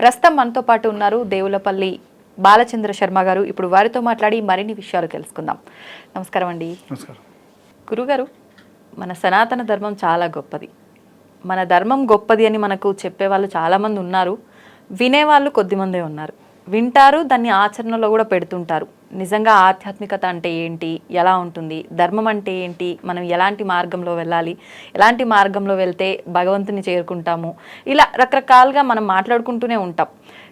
ప్రస్తుతం మనతో పాటు ఉన్నారు దేవులపల్లి బాలచంద్ర శర్మ గారు. ఇప్పుడు వారితో మాట్లాడి మరిన్ని విషయాలు తెలుసుకుందాం. నమస్కారం అండి. నమస్కారం. గురుగారు మన సనాతన ధర్మం చాలా గొప్పది. మన ధర్మం గొప్పది అని మనకు చెప్పేవాళ్ళు చాలామంది ఉన్నారు. వినేవాళ్ళు కొద్దిమందే ఉన్నారు. వింటారు దాన్ని ఆచరణలో కూడా పెడుతుంటారు. నిజంగా ఆధ్యాత్మికత అంటే ఏంటి? ఎలా ఉంటుంది? ధర్మం అంటే ఏంటి? మనం ఎలాంటి మార్గంలో వెళ్ళాలి? ఎలాంటి మార్గంలో వెళ్తే భగవంతుని చేరుకుంటాము? ఇలా రకరకాలుగా మనం మాట్లాడుకుంటూనే ఉంటాం.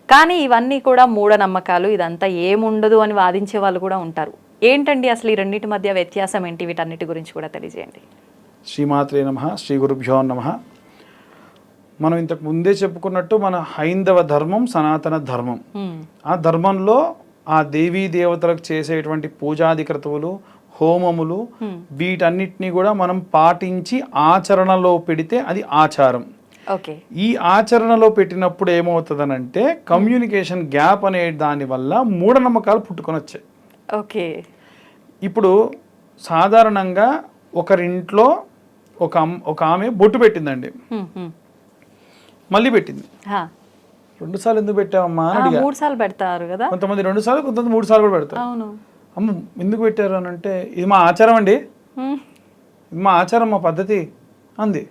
కానీ ఇవన్నీ కూడా మూఢనమ్మకాలు. ఇదంతా ఏముండదు అని వాదించే వాళ్ళు కూడా ఉంటారు. ఏంటండి అసలు ఈ రెండింటి మధ్య వ్యత్యాసం ఏంటి? వీటన్నిటి గురించి కూడా తెలియజేయండి. శ్రీమాత్రే నమ శ్రీ గురుభ్యో నమ. మనం ఇంతకు ముందే చెప్పుకున్నట్టు మన హైందవ ధర్మం సనాతన ధర్మం. ఆ ధర్మంలో ఆ దేవీ దేవతలకు చేసేటువంటి పూజాది క్రతువులు హోమములు వీటన్నిటిని కూడా మనం పాటించి ఆచరణలో పెడితే అది ఆచారం. ఈ ఆచరణలో పెట్టినప్పుడు ఏమవుతుందనంటే కమ్యూనికేషన్ గ్యాప్ అనే దాని వల్ల మూఢనమ్మకాలు పుట్టుకొని వచ్చాయి ఓకే. ఇప్పుడు సాధారణంగా ఒకరింట్లో ఒక ఒక ఆమె బొట్టు పెట్టిందండి. మళ్ళీ పెట్టింది. రెండు సార్లు ఎందుకు పెట్టావమ్మా అని అడిగా. మూడు సార్లు పెడతారు కదా. కొంతమంది రెండు సార్లు కొంతమంది మూడు సార్లు కూడా పెడతారు. అవును. అమ్మ ఎందుకు పెట్టారు అని అంటే ఇది మా ఆచారం అండి. ఇది మా ఆచారం మా పద్ధతి అంది.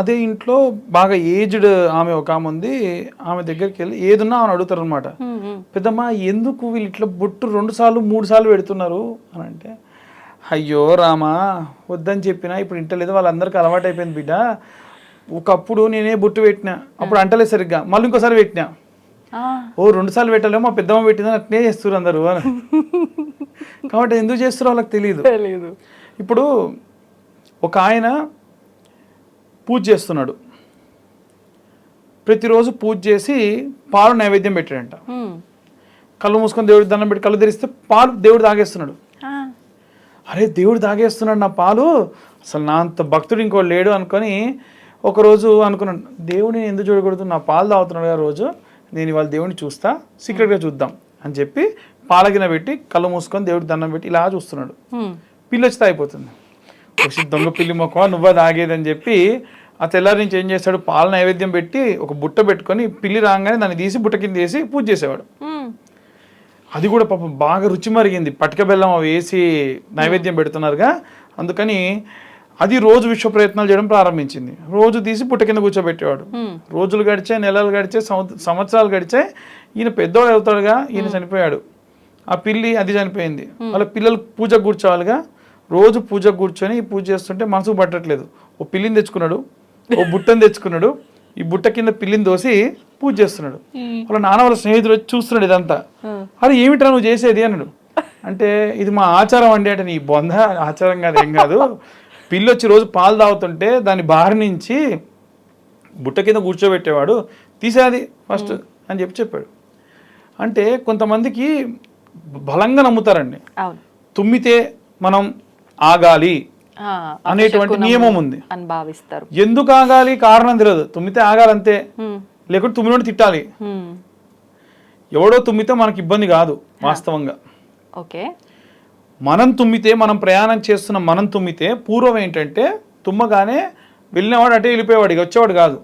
అదే ఇంట్లో బాగా ఏజ్డ్ ఆమె ఒక ఆమె ఉంది. ఆమె దగ్గరికి వెళ్ళి ఏదున్నా ఆమె అడుగుతారు అనమాట. పెద్దమ్మ ఎందుకు వీళ్ళు ఇట్లా బొట్టు రెండు సార్లు మూడు సార్లు పెడుతున్నారు అని అంటే అయ్యో రామా వద్దని చెప్పినా ఇప్పుడు ఇంటలేదు వాళ్ళందరికీ అలవాటు అయిపోయింది బిడ్డ. ఒకప్పుడు నేనే బొట్టు పెట్టినా అప్పుడు అంటలేదు సరిగ్గా. మళ్ళీ ఇంకోసారి పెట్టినా. ఓ రెండు సార్లు పెట్టలేమో మా పెద్దమ్మ పెట్టిందని అట్నే చేస్తారు అందరూ అని. కాబట్టి ఎందుకు చేస్తారో వాళ్ళకి తెలియదు తెలీదు. ఇప్పుడు ఒక ఆయన పూజ చేస్తున్నాడు. ప్రతిరోజు పూజ చేసి పాలు నైవేద్యం పెట్టాడంట. కళ్ళు మూసుకొని దేవుడికి దండం పెట్టి కళ్ళు తెరిస్తే పాలు దేవుడు తాగేస్తున్నాడు. అరే దేవుడు తాగేస్తున్నాడు నా పాలు? అసలు నా అంత భక్తుడు ఇంకో లేడు అనుకొని ఒకరోజు అనుకున్నాను దేవుడిని నేను ఎందుకు చూడకూడదు? నా పాలు తాగుతున్నాడు కదా రోజు నేను ఇవాళ దేవుడిని చూస్తా సీక్రెట్గా చూద్దాం అని చెప్పి పాలగిన పెట్టి కళ్ళు మూసుకొని దేవుడికి దండం పెట్టి ఇలా చూస్తున్నాడు. పిల్లి వచ్చి తాగిపోతుంది. వచ్చి దొంగ పిల్లి మొక్క నువ్వే తాగేదని చెప్పి ఆ తెల్లారి నుంచి ఏం చేస్తాడు పాల నైవేద్యం పెట్టి ఒక బుట్ట పెట్టుకొని పిల్లి రాగానే దాన్ని తీసి బుట్ట కింద వేసి పూజ చేసేవాడు. అది కూడా పాపం బాగా రుచి మరిగింది. పటిక బెల్లం అవి వేసి నైవేద్యం పెడుతున్నారుగా. అందుకని అది రోజు విశ్వ ప్రయత్నాలు చేయడం ప్రారంభించింది. రోజు తీసి పుట్ట కింద కూర్చోబెట్టేవాడు. రోజులు గడిచాయి నెలలు సంవత్స- సంవత్సరాలు గడిచాయి ఈయన పెద్దోడు అవుతాడుగా ఈయన చనిపోయాడు. ఆ పిల్లి అది చనిపోయింది. వాళ్ళ పిల్లలు పూజకు కూర్చోవాలిగా. రోజు పూజకు కూర్చొని పూజ చేస్తుంటే మనసుకు పట్టట్లేదు. ఓ పిల్లిని తెచ్చుకున్నాడు ఓ బుట్టని తెచ్చుకున్నాడు ఈ బుట్ట కింద పిల్లిని దోసి పూజ చేస్తున్నాడు. వాళ్ళ నాన్న వాళ్ళ స్నేహితుడు వచ్చి చూస్తున్నాడు ఇదంతా. అరే ఏమిట్రా నువ్వు చేసేది? అన్నాడు. అంటే ఇది మా ఆచారం అండి అంటే నీ బొంద ఆచారం కాదు ఏం కాదు. పిల్లి వచ్చి రోజు పాలు తాగుతుంటే దాని బారి నుంచి బుట్ట కింద కూర్చోబెట్టేవాడు తీసేది ఫస్ట్ అని చెప్పి చెప్పాడు. అంటే కొంతమందికి బలంగా నమ్ముతారండి. తుమ్మితే మనం ఆగాలి అనేటువంటి నియమం ఉంది. అని భావిస్తారు. ఎందుకు ఆగాలి? కారణం తెలియదు. తుమ్మితే ఆగాలంతే. హ్మ్. లేకుంటే తుమ్మినోడు తిట్టాలి. ఎవడో తుమ్మితే మనకి ఇబ్బంది కాదు వాస్తవంగా. ఓకే. మనం తుమ్మితే మనం ప్రయాణం చేస్తున్న మనం తుమ్మితే పూర్వం ఏంటంటే తుమ్మగానే వెళ్ళినవాడు అటే వెళ్ళిపోయేవాడు ఇక వచ్చేవాడు కాదు.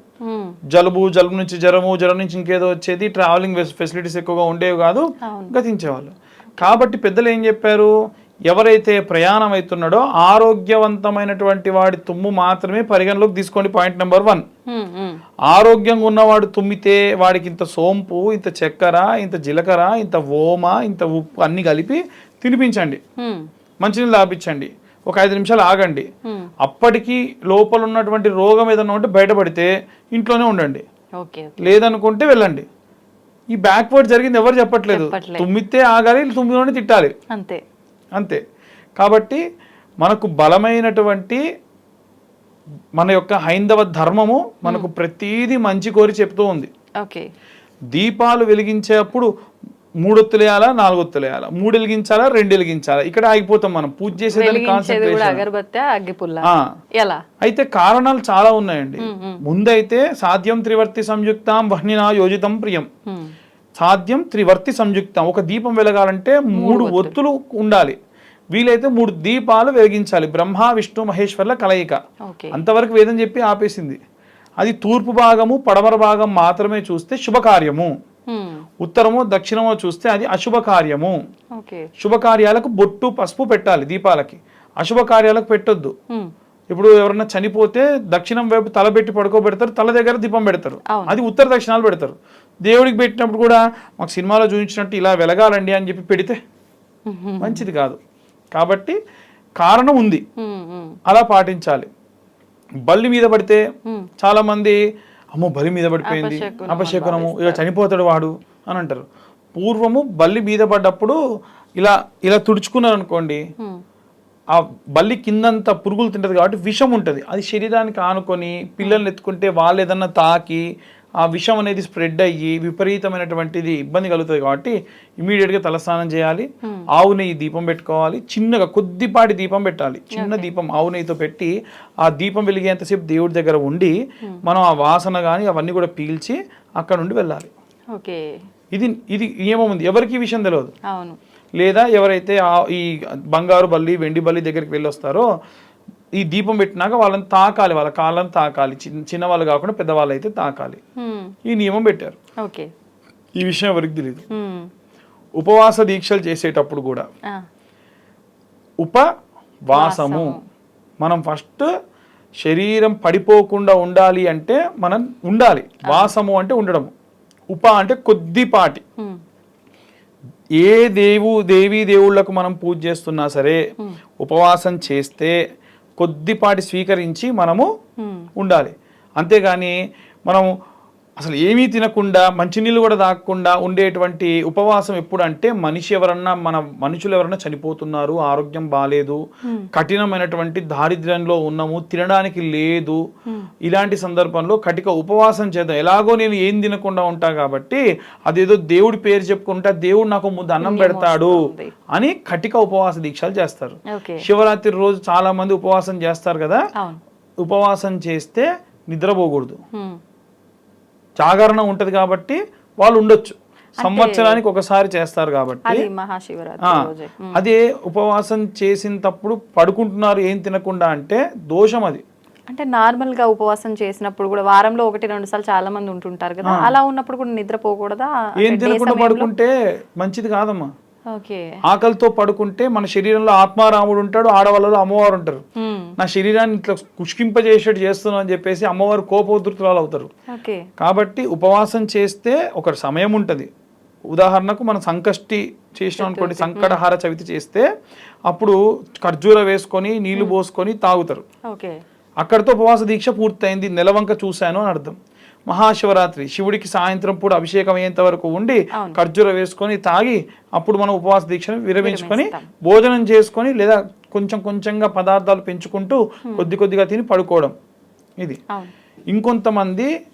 జలుబు జలుబు నుంచి జ్వరము జ్వరం నుంచి ఇంకేదో వచ్చేది ట్రావెలింగ్ ఫెసిలిటీస్ ఎక్కువగా ఉండేవి కాదు. గతించేవాళ్ళు కాబట్టి పెద్దలు ఏం చెప్పారు ఎవరైతే ప్రయాణం అవుతున్నాడో ఆరోగ్యవంతమైనటువంటి వాడి తుమ్ము మాత్రమే పరిగణలోకి తీసుకోండి పాయింట్ నెంబర్ వన్. ఆరోగ్యంగా ఉన్నవాడు తుమ్మితే వాడికి ఇంత సోంపు ఇంత చక్కెర ఇంత జీలకర్ర ఇంత ఓమ ఇంత ఉప్పు అన్ని కలిపి తినిపించండి. మంచినీళ్ళు తాపించండి ఒక ఐదు నిమిషాలు ఆగండి. అప్పటికి లోపల ఉన్నటువంటి రోగం ఏదైనా ఉంటే బయటపడితే ఇంట్లోనే ఉండండి. లేదనుకుంటే వెళ్ళండి. ఈ బ్యాక్వర్డ్ జరిగింది ఎవరు చెప్పట్లేదు. తుమ్మితే ఆగాలి తుమ్మిలోనే తిట్టాలి. అంతే. అంతే. కాబట్టి మనకు బలమైనటువంటి మన యొక్క హైందవ ధర్మము మనకు ప్రతీది మంచి కోరి చెప్తూ ఉంది. ఓకే. దీపాలు వెలిగించేటప్పుడు మూడొత్తులేయాలా నాలుగొత్తులేయాలా? మూడు వెలిగించాలా రెండు వెలిగించాలా ఇక్కడ ఆగిపోతాం మనం. పూజ చేసేదాన్ని కాన్సన్ట్రేషన్ అయితే కారణాలు చాలా ఉన్నాయండి. ముందైతే సాధ్యం త్రివర్తి సంయుక్తం వహ్నినా యోజితం ప్రియం. సాధ్యం త్రివర్తి సంయుక్తం. ఒక దీపం వెలగాలంటే మూడు ఒత్తులు. ఉండాలి. వీలైతే మూడు దీపాలు వెలిగించాలి. బ్రహ్మ విష్ణు మహేశ్వర్ల కలయిక. అంతవరకు వేదం చెప్పి ఆపేసింది. అది తూర్పు భాగము పడమర భాగం మాత్రమే చూస్తే శుభకార్యము. ఉత్తరమో దక్షిణమో చూస్తే అది అశుభ కార్యము శుభకార్యాలకు బొట్టు పసుపు పెట్టాలి దీపాలకి. అశుభ కార్యాలకు పెట్టొద్దు. ఇప్పుడు ఎవరన్నా చనిపోతే దక్షిణం వైపు తల పెట్టి పడుకోబెడతారు తల దగ్గర దీపం పెడతారు. అది ఉత్తర దక్షిణాలు పెడతారు. దేవుడికి పెట్టినప్పుడు కూడా మాకు సినిమాలో చూపించినట్టు ఇలా వెలగాలండి అని చెప్పి పెడితే మంచిది కాదు. కాబట్టి కారణం ఉంది. అలా పాటించాలి. బల్లి మీద పడితే Hmm. చాలా మంది అమ్మో బలి మీద పడిపోయింది అపశకునం అపశకునము ఇక చనిపోతాడు వాడు. అని అంటారు. పూర్వము బల్లి మీద పడ్డప్పుడు ఇలా ఇలా తుడుచుకున్నారు అనుకోండి. ఆ బల్లి కిందంతా పురుగులు తింటది కాబట్టి విషం ఉంటుంది. అది శరీరానికి ఆనుకొని పిల్లల్ని ఎత్తుకుంటే వాళ్ళు ఏదన్నా తాకి ఆ విషం అనేది స్ప్రెడ్ అయ్యి విపరీతమైనటువంటిది ఇబ్బంది కలుగుతుంది కాబట్టి ఇమీడియట్గా తలస్నానం చేయాలి. ఆవు నెయ్యి దీపం పెట్టుకోవాలి. చిన్నగా కొద్దిపాటి దీపం పెట్టాలి. చిన్న దీపం ఆవు నెయ్యితో పెట్టి ఆ దీపం వెలిగేంతసేపు దేవుడి దగ్గర ఉండి మనం ఆ వాసన కానీ అవన్నీ కూడా పీల్చి అక్కడ నుండి వెళ్ళాలి. ఓకే. ఇది ఇది నియమం ఉంది. ఎవరికి ఈ విషయం తెలియదు అవును. లేదా ఎవరైతే ఈ బంగారు బల్లి వెండి బల్లి దగ్గరికి వెళ్ళొస్తారో ఈ దీపం పెట్టినాక వాళ్ళని తాకాలి. వాళ్ళ కాళ్ళని తాకాలి. చిన్న చిన్నవాళ్ళు కాకుండా పెద్దవాళ్ళు అయితే తాకాలి. ఈ నియమం పెట్టారు. ఓకే. ఈ విషయం ఎవరికి తెలియదు. ఉపవాస దీక్షలు చేసేటప్పుడు కూడా. ఉపవాసము. మనం ఫస్ట్ శరీరం పడిపోకుండా ఉండాలి అంటే మనం ఉండాలి. వాసము అంటే ఉండడము. ఉప అంటే కొద్దిపాటి. ఏ దేవు దేవీ దేవుళ్ళకు మనం పూజ చేస్తున్నా సరే ఉపవాసం చేస్తే కొద్దిపాటి స్వీకరించి మనము. ఉండాలి అంతేగాని మనం అసలు ఏమీ తినకుండా మంచినీళ్ళు కూడా తాగకుండా ఉండేటువంటి ఉపవాసం ఎప్పుడు అంటే మనిషి ఎవరన్నా మన మనుషులు ఎవరన్నా చనిపోతున్నారు ఆరోగ్యం బాగాలేదు కఠినమైనటువంటి దారిద్ర్యంలో ఉన్నాము తినడానికి లేదు. ఇలాంటి సందర్భంలో కటిక ఉపవాసం చేద్దాం. ఎలాగో నేను ఏం తినకుండా ఉంటా కాబట్టి అదేదో దేవుడి పేరు చెప్పుకుంటా దేవుడు నాకు ముద్ద అన్నం పెడతాడు. అని కటిక ఉపవాస దీక్షలు చేస్తారు. శివరాత్రి రోజు చాలా మంది ఉపవాసం చేస్తారు కదా? ఉపవాసం చేస్తే నిద్రపోకూడదు. జాగరణ ఉంటది కాబట్టి వాళ్ళు ఉండొచ్చు. సంవత్సరానికి ఒకసారి చేస్తారు కాబట్టి అది ఉపవాసం చేసినప్పుడు పడుకుంటున్నారు ఏం తినకుండా అంటే దోషం అది. అంటే నార్మల్గా ఉపవాసం చేసినప్పుడు కూడా వారంలో ఒకటి రెండు సార్లు చాలా మంది ఉంటుంటారు కదా. అలా ఉన్నప్పుడు కూడా నిద్రపోకూడదా ఏం తినకుండా పడుకుంటే మంచిది కాదమ్మా. ఆకలితో పడుకుంటే మన శరీరంలో ఆత్మారాముడు ఉంటాడు ఆడవాళ్ళలో అమ్మవారు ఉంటారు. నా శరీరాన్ని ఇట్లా కుష్కింపజేసేట్టు చేస్తున్నాను అని చెప్పేసి అమ్మవారు కోపోద్రుతురాలు అవుతారు. కాబట్టి ఉపవాసం చేస్తే ఒక సమయం ఉంటుంది. ఉదాహరణకు మనం సంకష్టి చేసినాం అనుకోండి సంకటహార చవితి చేస్తే అప్పుడు ఖర్జూర వేసుకొని నీళ్ళు పోసుకొని తాగుతారు. ఓకే. అక్కడితో ఉపవాస దీక్ష పూర్తయింది నెలవంక చూశాను అని అర్థం. మహాశివరాత్రి శివుడికి సాయంత్రం పూట అభిషేకం అయ్యేంత వరకు ఉండి. ఖర్జూర వేసుకొని తాగి అప్పుడు మనం ఉపవాస దీక్షను విరమించుకొని. భోజనం చేసుకొని లేదా కొంచెం కొంచెంగా పదార్థాలు పెంచుకుంటూ కొద్ది కొద్దిగా తిని పడుకోవడం. ఇది. ఇంకొంతమంది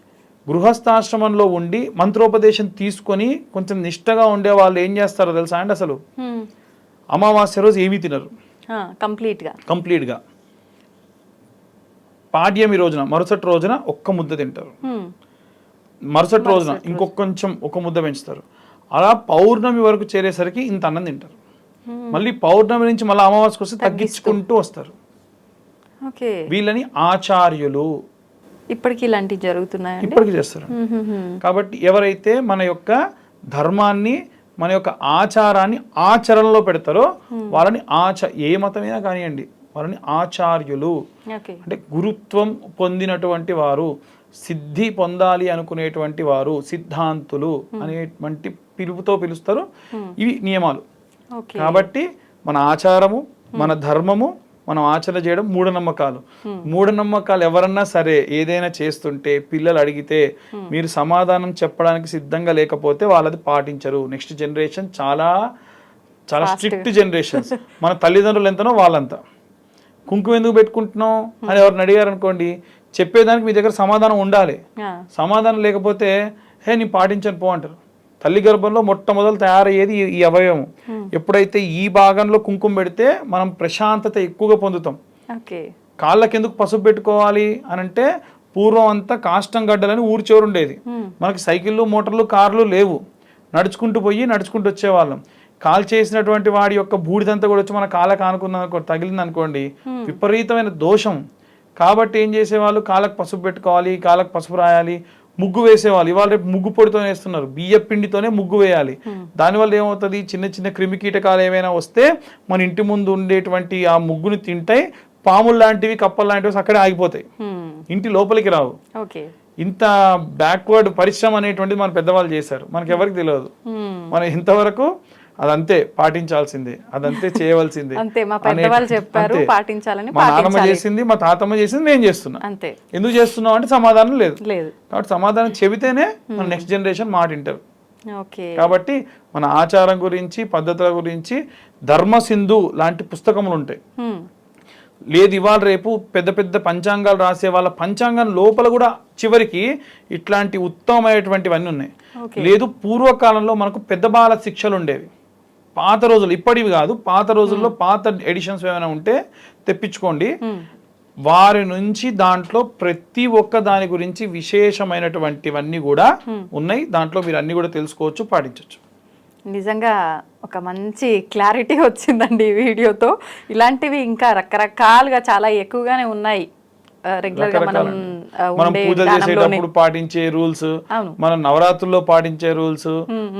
గృహస్థాశ్రమంలో ఉండి మంత్రోపదేశం తీసుకొని కొంచెం నిష్టగా ఉండే వాళ్ళు ఏం చేస్తారో తెలుసా అండి అసలు. అమావాస్య రోజు ఏమీ తినరు. ఆ, కంప్లీట్గా కంప్లీట్గా. పాడ్యమి రోజున మరుసటి రోజున ఒక్క ముద్ద తింటారు. మరుసటి రోజున ఇంకొక కొంచెం ఒక ముద్ద పెంచుతారు. అలా పౌర్ణమి వరకు చేరేసరికి ఇంత అన్నం తింటారు. మళ్ళీ పౌర్ణమి నుంచి మళ్ళీ అమావాస్యకు వస్తే తగ్గించుకుంటూ వస్తారు. ఓకే. వీళ్ళని ఆచార్యులు. ఇప్పటికి ఇలాంటివి జరుగుతున్నాయండి? ఇప్పటికీ చేస్తారు. హ్మ్, హ్మ్. కాబట్టి ఎవరైతే మన యొక్క ధర్మాన్ని మన యొక్క ఆచారాన్ని ఆచరణలో పెడతారో వాళ్ళని ఆచ ఏ మతమైనా కానివ్వండి వాళ్ళని ఆచార్యులు. అంటే గురుత్వం పొందినటువంటి వారు సిద్ధి పొందాలి అనుకునేటువంటి వారు సిద్ధాంతులు అనేటువంటి పిలుపుతో పిలుస్తారు. ఇవి నియమాలు. కాబట్టి మన ఆచారము మన ధర్మము మనం ఆచరణ చేయడం మూఢనమ్మకాలు. మూఢనమ్మకాలు ఎవరన్నా సరే ఏదైనా చేస్తుంటే పిల్లలు అడిగితే మీరు సమాధానం చెప్పడానికి సిద్ధంగా లేకపోతే వాళ్ళది పాటించరు. నెక్స్ట్ జనరేషన్ చాలా చాలా స్ట్రిక్ట్ జనరేషన్స్. మన తల్లిదండ్రులు ఎంతనో వాళ్ళంతా. కుంకుమ ఎందుకు పెట్టుకుంటున్నాం అని ఎవరిని అడిగారు అనుకోండి చెప్పేదానికి మీ దగ్గర సమాధానం ఉండాలి. సమాధానం లేకపోతే హే నీ పాటించను పో అంటారు. తల్లి గర్భంలో మొట్టమొదలు తయారయ్యేది ఈ- అవయవం. ఎప్పుడైతే ఈ భాగంలో కుంకుమ పెడితే మనం ప్రశాంతత ఎక్కువగా పొందుతాం. కాళ్ళకి ఎందుకు పసుపు పెట్టుకోవాలి అని అంటే పూర్వం అంతా కాష్టం గడ్డలని ఊరి చివరు ఉండేది హ్మ్. మనకి సైకిళ్ళు మోటార్లు కార్లు లేవు. నడుచుకుంటూ పోయి నడుచుకుంటూ వచ్చేవాళ్ళం. కాల్ చేసినటువంటి వాడి యొక్క బూడిదంతా కూడా వచ్చి మన కాళ్ళకి ఆనుకున్న తగిలింది అనుకోండి విపరీతమైన దోషం. కాబట్టి ఏం చేసేవాళ్ళు? కాళ్ళకు పసుపు పెట్టుకోవాలి కాళ్ళకు పసుపు రాయాలి. ముగ్గు వేసేవాళ్ళు ఇవాళ రేపు ముగ్గు పొడితో వేస్తున్నారు. బియ్య పిండితోనే ముగ్గు వేయాలి. దానివల్ల ఏమవుతుంది? చిన్న చిన్న క్రిమి కీటకాలు ఏమైనా వస్తే మన ఇంటి ముందు ఉండేటువంటి ఆ ముగ్గుని తింటాయి పాములు లాంటివి కప్పలు లాంటివి అక్కడే ఆగిపోతాయి. ఇంటి లోపలికి రావు. ఇంత బ్యాక్వర్డ్ పరిశ్రమ అనేటువంటిది మన పెద్దవాళ్ళు చేశారు. మనకి ఎవరికి తెలియదు. మనం ఇంతవరకు అదంతే పాటించాల్సిందే. అదంతే చేయవలసిందే. అంతే మా పెద్దవాళ్ళు చెప్పారు. పాటించాలని మా నాన్నమ్మ చేసింది మా తాతమ్మ చేసింది నేను చేస్తున్నా. అంతే. ఎందుకు చేస్తున్నావు అంటే సమాధానం లేదు. లేదు. కాబట్టి సమాధానం చెబితేనే మన నెక్స్ట్ జనరేషన్ మాట వింటారు. కాబట్టి మన ఆచారం గురించి పద్ధతుల గురించి ధర్మ సింధు లాంటి పుస్తకములు ఉంటాయి. లేదు ఇవాళ రేపు పెద్ద పెద్ద పంచాంగాలు రాసే వాళ్ళ పంచాంగం లోపల కూడా చివరికి ఇట్లాంటి ఉత్తమమైనటువంటివన్నీ ఉన్నాయి. లేదు పూర్వకాలంలో మనకు పెద్ద బాల శిక్షలు ఉండేవి. పాత రోజులు ఇప్పటివి కాదు పాత రోజుల్లో పాత ఎడిషన్స్ ఏమైనా ఉంటే తెప్పించుకోండి. వారి నుంచి దాంట్లో ప్రతి ఒక్క దాని గురించి విశేషమైనటువంటివన్నీ కూడా ఉన్నాయి. దాంట్లో మీరు అన్ని కూడా తెలుసుకోవచ్చు పాటించవచ్చు. నిజంగా ఒక మంచి క్లారిటీ వచ్చిందండి ఈ వీడియోతో. ఇలాంటివి ఇంకా రకరకాలుగా చాలా ఎక్కువగానే ఉన్నాయి. రెగ్యులర్గా మనం పూజ చేసేటప్పుడు పాటించే రూల్స్ మనం నవరాత్రుల్లో పాటించే రూల్స్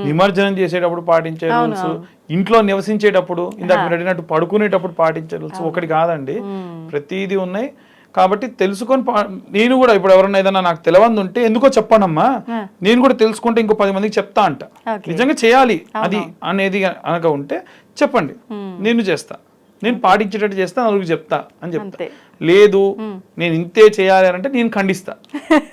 నిమజ్జనం చేసేటప్పుడు పాటించే రూల్స్ ఇంట్లో నివసించేటప్పుడు ఇందాక అడిగినట్టు పడుకునేటప్పుడు పాటించే రూల్స్ ఒకటి కాదండి. ప్రతిదీ ఉన్నాయి. కాబట్టి తెలుసుకొని నేను కూడా ఇప్పుడు ఎవరన్నా ఏదైనా నాకు తెలియంది ఉంటే ఎందుకో చెప్పండమ్మా నేను కూడా తెలుసుకుంటే ఇంకో పది మందికి చెప్తా అంట. నిజంగా చేయాలి. అది అనేది అనగా ఉంటే చెప్పండి. నేను చేస్తా. నేను పాటించేటట్టు చేస్తా నలుగురికి చెప్తా అని చెప్తా. లేదు నేను ఇంతే చేయాలి అంటే నేను ఖండిస్తా.